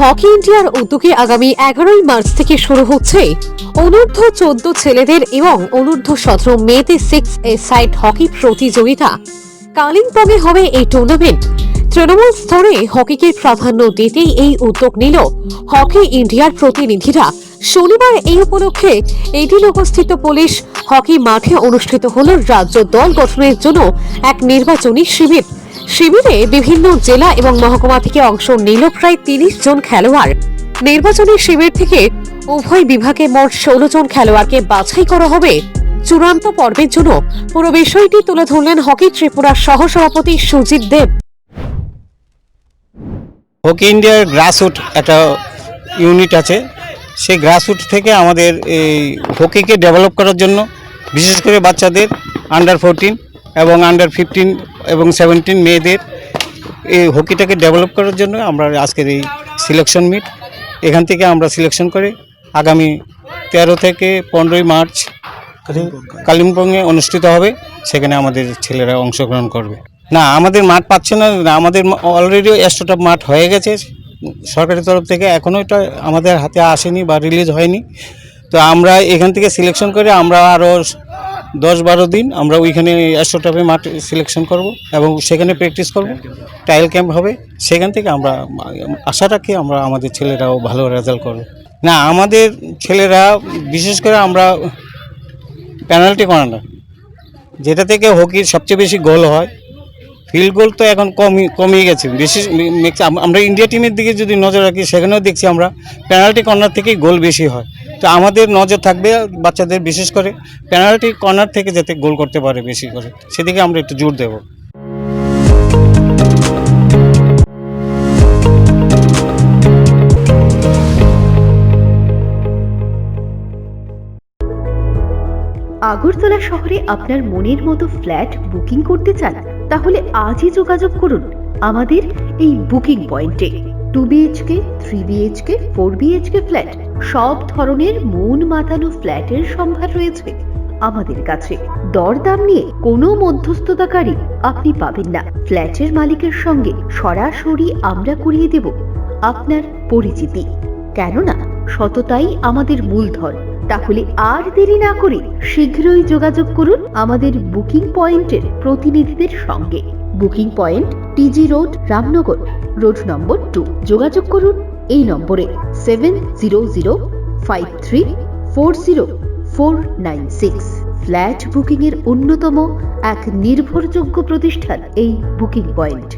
Hockey ইন্ডিয়ার উদ্যোগে আগামী এগারোই মার্চ থেকে শুরু হচ্ছে অনূর্ধ্ব চোদ্দ ছেলেদের এবং অনূর্ধ্ব সতেরো মেয়েদের সিক্স এ সাইড হকি প্রতিযোগিতা। কালিম্পংয়ে হবে এই টুর্নামেন্ট তৃণমূল স্তরে হকিকে প্রাধান্য দিতেই এই উদ্যোগ নিল হকি ইন্ডিয়ার প্রতিনিধিরা। শনিবার এই উপলক্ষে এদিন উপস্থিত পুলিশ হকি মাঠে অনুষ্ঠিত হল রাজ্য দল গঠনের জন্য এক নির্বাচনী শিবির। শিবিরে বিভিন্ন জেলা এবং মহকুমা থেকে অংশ নিল প্রায় তিরিশ জন খেলোয়াড়। নির্বাচনী শিবির থেকে উভয় বিভাগে মোট ষোলো জন খেলোয়াড়কে বাছাই করা হবে। চূড়ান্ত পর্বের জন্য পুরো বিষয়টি তুলে ধরলেন হকি ত্রিপুরার সহসভাপতি সুজিত দেব। হকি ইন্ডিয়ার গ্রাসরুট একটা ইউনিট আছে। সেই গ্রাসরুট থেকে আমাদের এই হকিকে ডেভেলপ করার জন্য, বিশেষ করে বাচ্চাদের আন্ডার ফোরটিন এবং আন্ডার ফিফটিন এবং সেভেন্টিন মেয়েদের এই হকিটাকে ডেভেলপ করার জন্য আমরা আজকের এই সিলেকশন মিট এখান থেকে আমরা সিলেকশন করে। আগামী তেরো থেকে পনেরোই মার্চ কালিম্পংয়ে অনুষ্ঠিত হবে। সেখানে আমাদের ছেলেরা অংশগ্রহণ করবে। না, আমাদের মাঠ পাচ্ছে না। আমাদের অলরেডি এক্সট্রা মাঠ হয়ে গেছে। সরকারের তরফ থেকে এখনও এটা আমাদের হাতে আসেনি বা রিলিজ হয়নি। তো আমরা এখান থেকে সিলেকশন করে আমরা আরও দশ বারো দিন আমরা ওইখানে এক্সট্রা মাঠ সিলেকশন করব এবং সেখানে প্র্যাকটিস করব। ট্রায়াল ক্যাম্প হবে। সেখান থেকে আমরা, আশা রাখি আমরা আমাদের ছেলেরাও ভালো রেজাল্ট করবে। না, আমাদের ছেলেরা, বিশেষ করে আমরা পেনাল্টি কর্নার যেটা থেকে হকির সবচেয়ে বেশি গোল হয় ফিল্ড গোল তো এখন কমই কমিয়ে গেছে। বিশেষ আমরা ইন্ডিয়া টিমের দিকে যদি নজর রাখি, সেখানেও দেখছি আমরা পেনাল্টি কর্নার থেকেই গোল বেশি হয়। তো আমাদের নজর থাকবে বাচ্চাদের বিশেষ করে পেনাল্টি কর্নার থেকে যাতে গোল করতে পারে বেশি করে। সেদিকে আমরা একটু জোর দেবো। আগরতলা শহরে আপনার মনের মতো ফ্ল্যাট বুকিং করতে চান, তাহলে আজই যোগাযোগ করুন। আমাদের এই বুকিং পয়েন্টে two BHK three BHK four BHK flat সব ধরনের মন মাতানো ফ্ল্যাটের সম্ভার রয়েছে আমাদের কাছে। দরদাম নিয়ে কোনো মধ্যস্থতাকারী আপনি পাবেন না। ফ্ল্যাটের মালিকের সঙ্গে সরাসরি আমরা করিয়ে দেব আপনার পরিচিতি। কেননা সততাই আমাদের মূলধন। তাহলে আর দেরি না করে শীঘ্রই যোগাযোগ করুন আমাদের বুকিং পয়েন্টের প্রতিনিধিদের সঙ্গে। Booking point TG road, Ramnagar. Road number two. যোগাযোগ করুন। এই নম্বরে seven zero zero five three four zero four nine six. Flat বুকিংয়ের অন্যতম এক নির্ভরযোগ্য প্রতিষ্ঠান এই বুকিং পয়েন্ট।